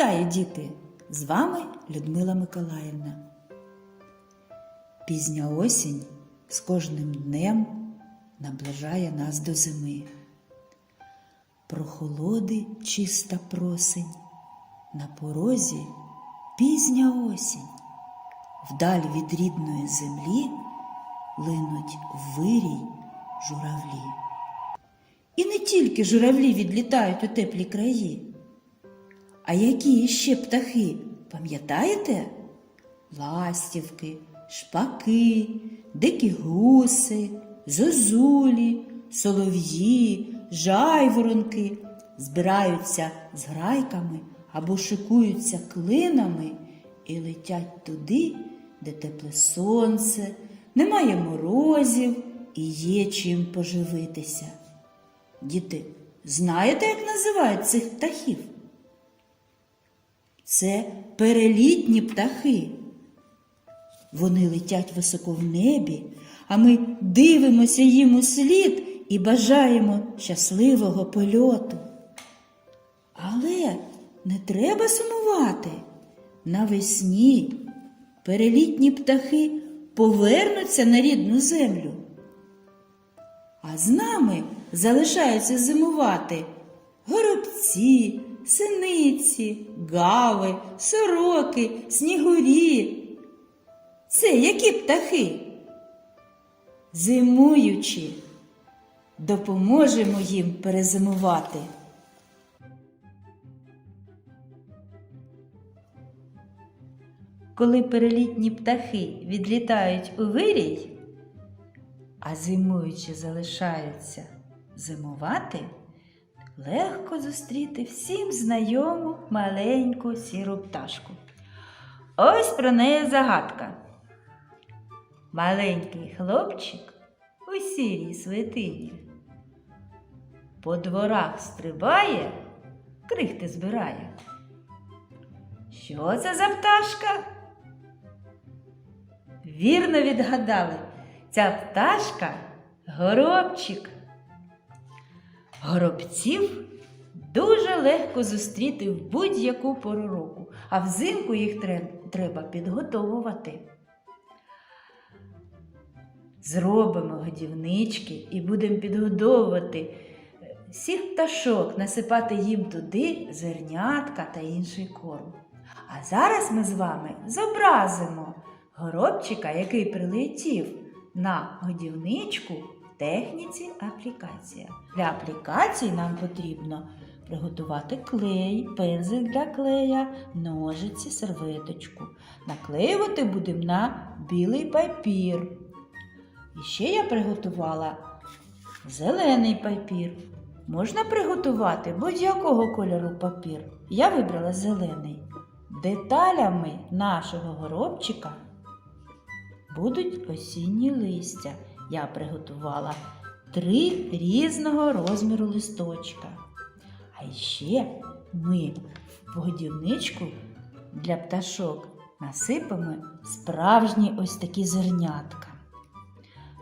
Вітаю, діти! З вами Людмила Миколаївна. Пізня осінь з кожним днем наближає нас до зими. Прохолоди чиста просень, на порозі пізня осінь. Вдаль від рідної землі линуть вирій журавлі. І не тільки журавлі відлітають у теплі краї. А які ще птахи, пам'ятаєте? Ластівки, шпаки, дикі гуси, зозулі, солов'ї, жайворонки збираються з грайками або шикуються клинами і летять туди, де тепле сонце, немає морозів і є чим поживитися. Діти, знаєте, як називають цих птахів? Це перелітні птахи. Вони летять високо в небі, а ми дивимося їм у слід і бажаємо щасливого польоту. Але не треба сумувати. Навесні перелітні птахи повернуться на рідну землю. А з нами залишаються зимувати горобці, синиці, гави, сороки, снігурі. Це які птахи? Зимуючи, допоможемо їм перезимувати. Коли перелітні птахи відлітають у вирій, а зимуючи залишаються зимувати, легко зустріти всім знайому маленьку сіру пташку. Ось про неї загадка. Маленький хлопчик у сірій свитині. По дворах стрибає, крихти збирає. Що це за пташка? Вірно відгадали, ця пташка горобчик. Горобців дуже легко зустріти в будь-яку пору року, а взимку їх треба підготовувати. Зробимо годівнички і будемо підгодовувати е, всіх пташок, насипати їм туди зернятка та інший корм. А зараз ми з вами зобразимо горобчика, який прилетів на годівничку техніці аплікація. Для аплікації нам потрібно приготувати клей, пензель для клея, ножиці, серветочку. Наклеювати будемо на білий папір. І ще я приготувала зелений папір. Можна приготувати будь-якого кольору папір. Я вибрала зелений. Деталями нашого горобчика будуть осінні листя. Я приготувала три різного розміру листочка. А ще ми в годівничку для пташок насипемо справжні ось такі зернятка.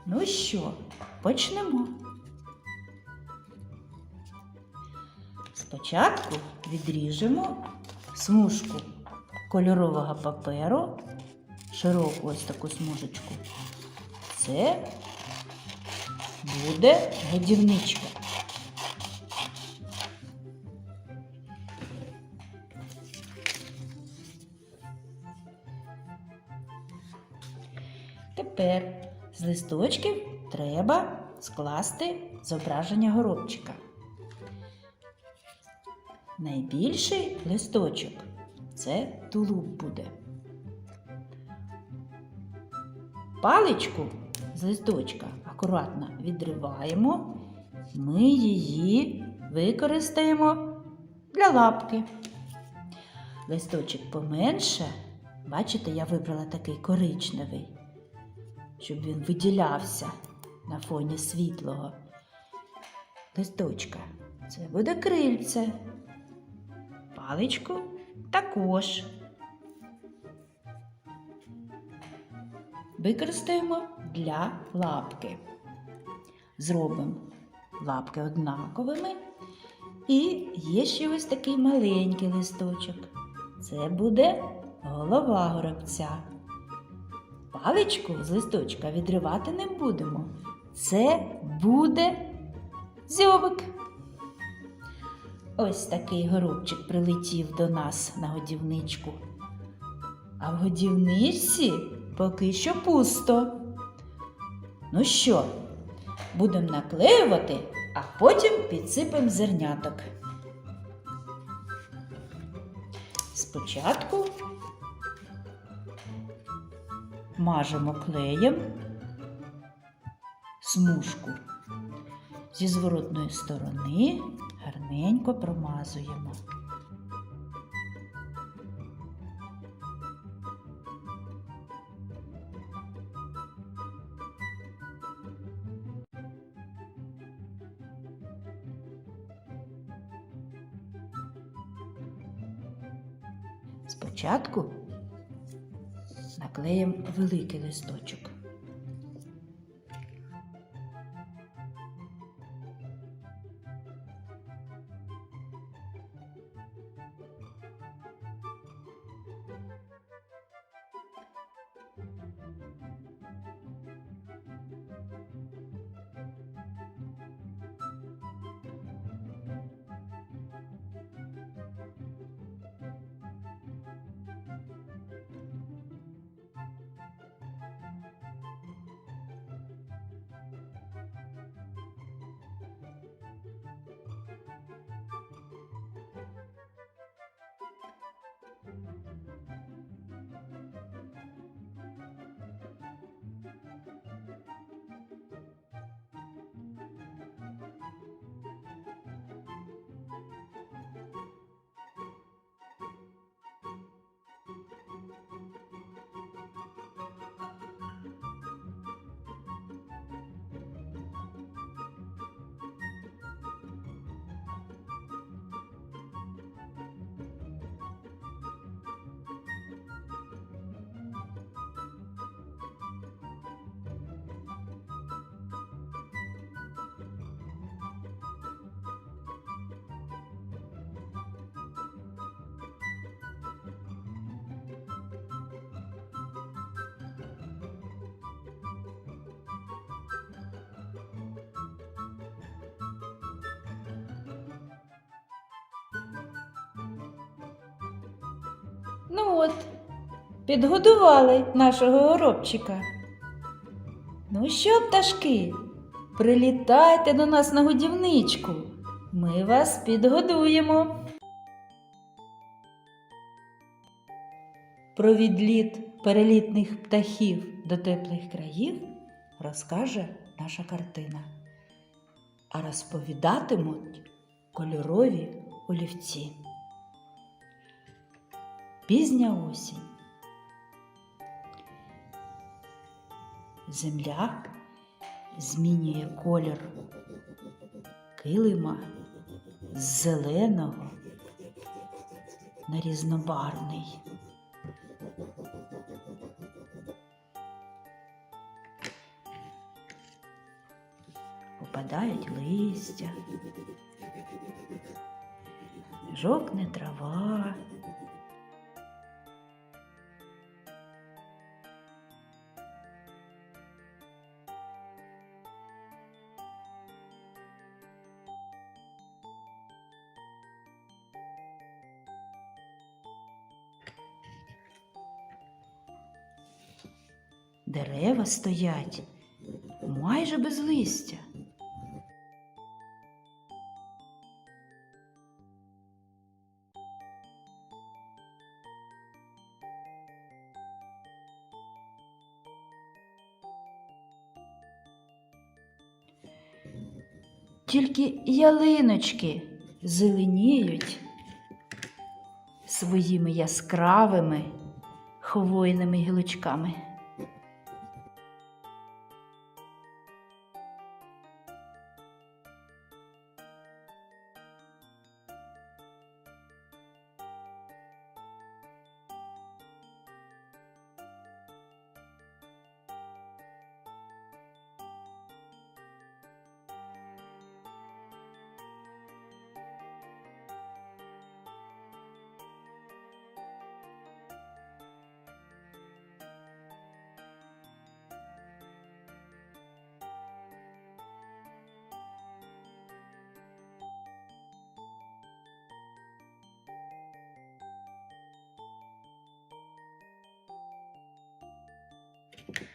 Ну що, почнемо. Спочатку відріжемо смужку кольорового паперу, широку ось таку смужечку. Це буде годівничка. Тепер з листочків треба скласти зображення горобчика. Найбільший листочок це тулуб буде. Паличку з листочка акуратно відриваємо, ми її використаємо для лапки. Листочок поменше, бачите, я вибрала такий коричневий, щоб він виділявся на фоні світлого листочка. Це буде крильце. Паличку також. Використаємо для лапки. Зробимо лапки однаковими І є ще ось такий маленький листочок. Це буде голова горобця. Паличку з листочка відривати не будемо. Це буде дзьобик. Ось такий горобчик прилетів до нас на годівничку. А в годівничці поки що пусто. Ну що, будемо наклеювати, а потім підсипемо зерняток. Спочатку мажемо клеєм смужку. Зі зворотної сторони гарненько промазуємо. Спочатку наклеїмо великий листочок. Ну от, підгодували нашого горобчика. Ну що, пташки, прилітайте до нас на годівничку. Ми вас підгодуємо. Про відліт перелітних птахів до теплих країв розкаже наша картина. А розповідатимуть кольорові олівці. Пізня осінь. Земля змінює колір килима з зеленого на різнобарвний. Опадають листя, жовкне трава. Стоять майже без листя. Тільки ялиночки зеленіють своїми яскравими хвойними гілочками.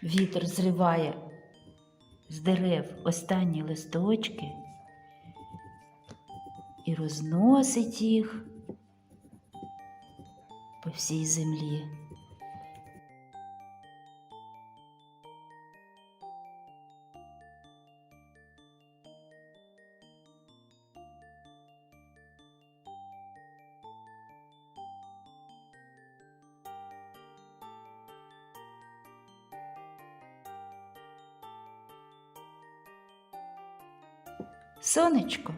Вітер зриває з дерев останні листочки і розносить їх по всій землі. Сонечко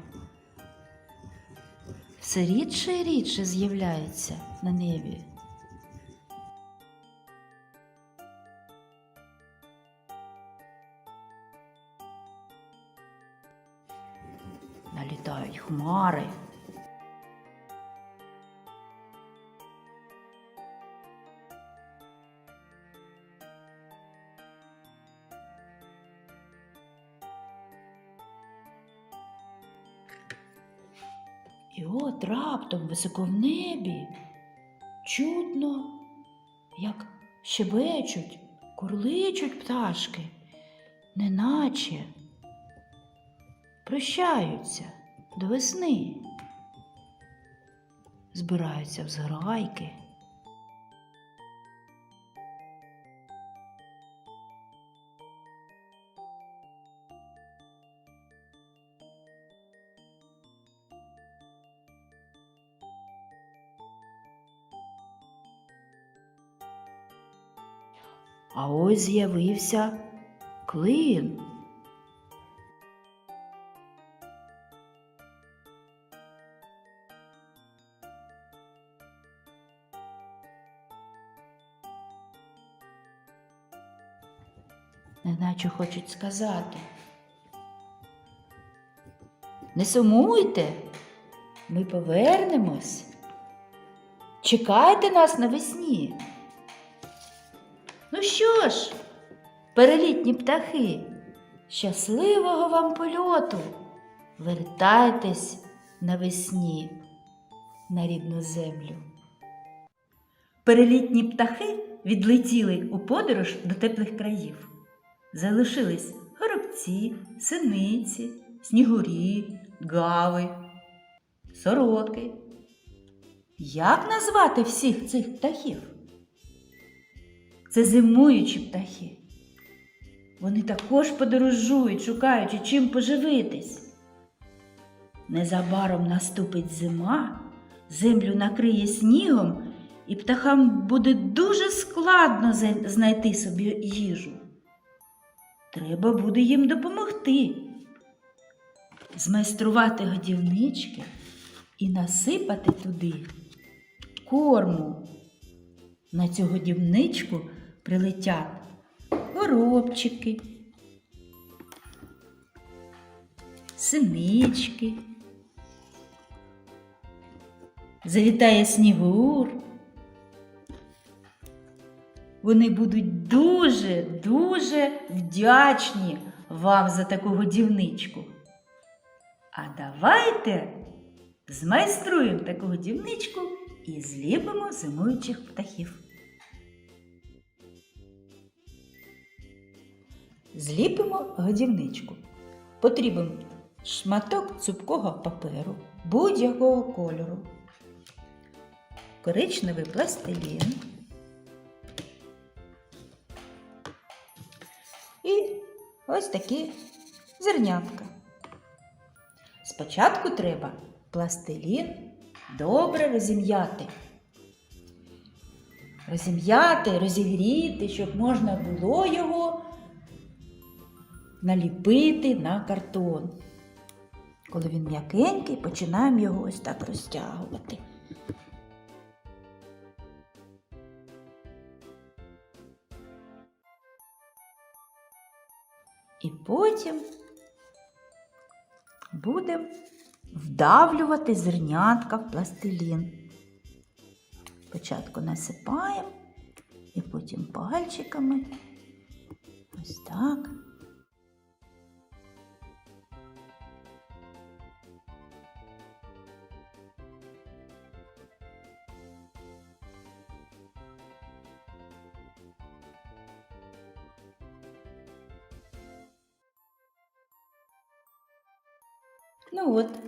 все рідше і рідше з'являється на небі. Налітають хмари. Раптом високо в небі чутно, як щебечуть, курличуть пташки, неначе прощаються до весни, збираються в зграйки. А ось з'явився клин. Неначе хочуть сказати. Не сумуйте, ми повернемось. Чекайте нас навесні. Ну що ж, перелітні птахи, щасливого вам польоту! Вертайтесь навесні на рідну землю. Перелітні птахи відлетіли у подорож до теплих країв. Залишились горобці, синиці, снігурі, гави, сороки. Як назвати всіх цих птахів? Це зимуючі птахи. Вони також подорожують, шукаючи чим поживитись. Незабаром наступить зима, землю накриє снігом, і птахам буде дуже складно знайти собі їжу. Треба буде їм допомогти, змайструвати годівнички і насипати туди корму. На цю годівничку прилетять горобчики, синички. Завітає снігур. Вони будуть дуже, дуже вдячні вам за таку годівничку. А давайте змайструємо таку годівничку і зліпимо зимуючих птахів. Зліпимо годівничку. Потрібен шматок цупкого паперу будь-якого кольору, коричневий пластилін і ось такі зернятка. Спочатку треба пластилін добре розім'яти. Розім'яти, розігріти, щоб можна було його наліпити на картон. Коли він м'якенький, починаємо його ось так розтягувати. І потім будемо вдавлювати зернятка в пластилін. Спочатку насипаємо і потім пальчиками. Ось так.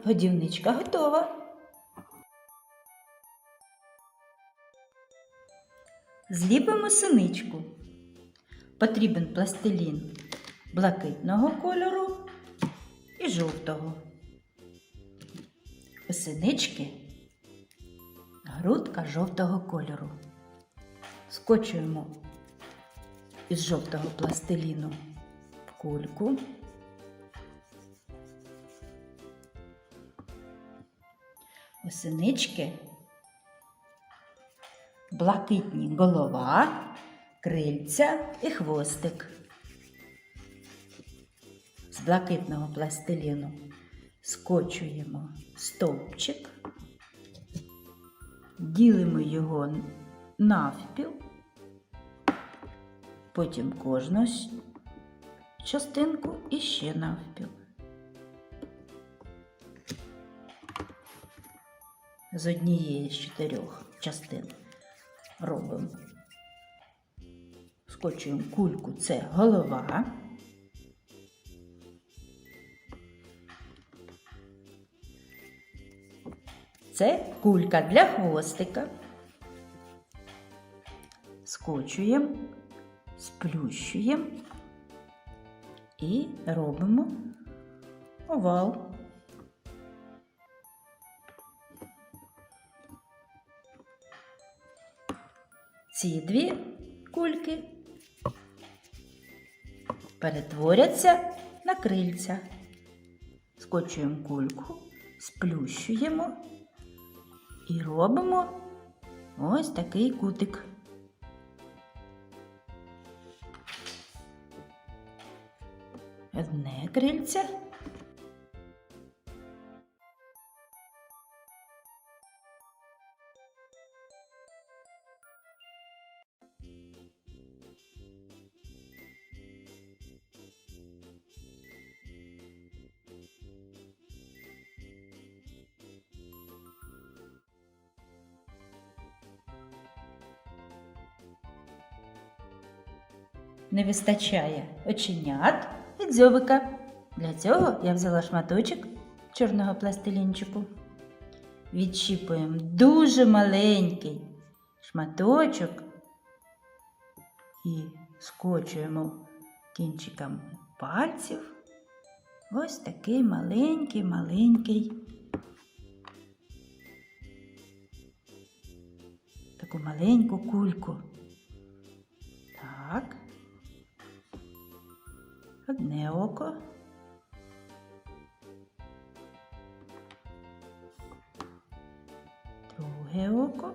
Годівничка готова. Зліпимо синичку. Потрібен пластилін блакитного кольору і жовтого. У синички грудка жовтого кольору. Скочуємо із жовтого пластиліну в кульку. У блакитні голова, крильця і хвостик. З блакитного пластиліну скочуємо стовпчик, ділимо його навпіл, потім кожну частинку і ще навпіл. З однієї з чотирьох частин робимо. Скочуємо кульку, це голова. Це кулька для хвостика. Скочуємо, сплющуємо і робимо овал. Ці дві кульки перетворяться на крильця. Скочуємо кульку, сплющуємо і робимо ось такий кутик. Одне крильце. Не вистачає оченят і дзьобика. Для цього я взяла шматочок чорного пластилінчику. Відчіпуємо дуже маленький шматочок і скочуємо кінчиками пальців. Ось такий маленький, маленький. Таку маленьку кульку. Одне око. Друге око.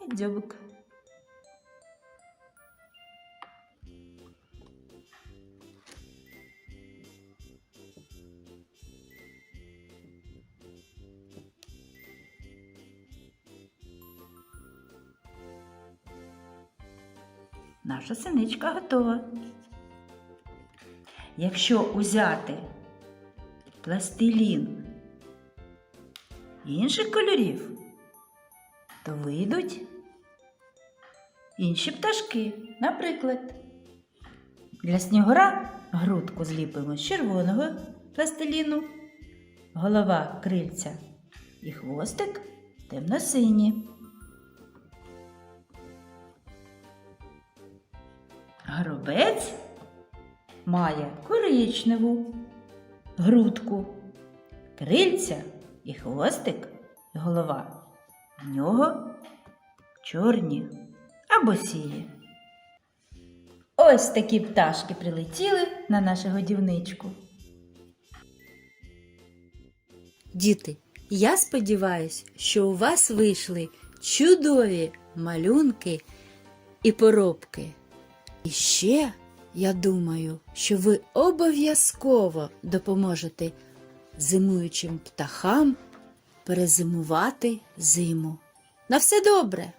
І дзьобик. Наша синичка готова. Якщо узяти пластилін інших кольорів, то вийдуть інші пташки. Наприклад, для снігура грудку зліпимо з червоного пластиліну, голова крильця і хвостик темно-сині. Горобець має коричневу грудку, крильця і хвостик, і голова. В нього чорні або сірі. Ось такі пташки прилетіли на нашу годівничку. Діти, я сподіваюся, що у вас вийшли чудові малюнки і поробки. І ще я думаю, що ви обов'язково допоможете зимуючим птахам перезимувати зиму. На все добре!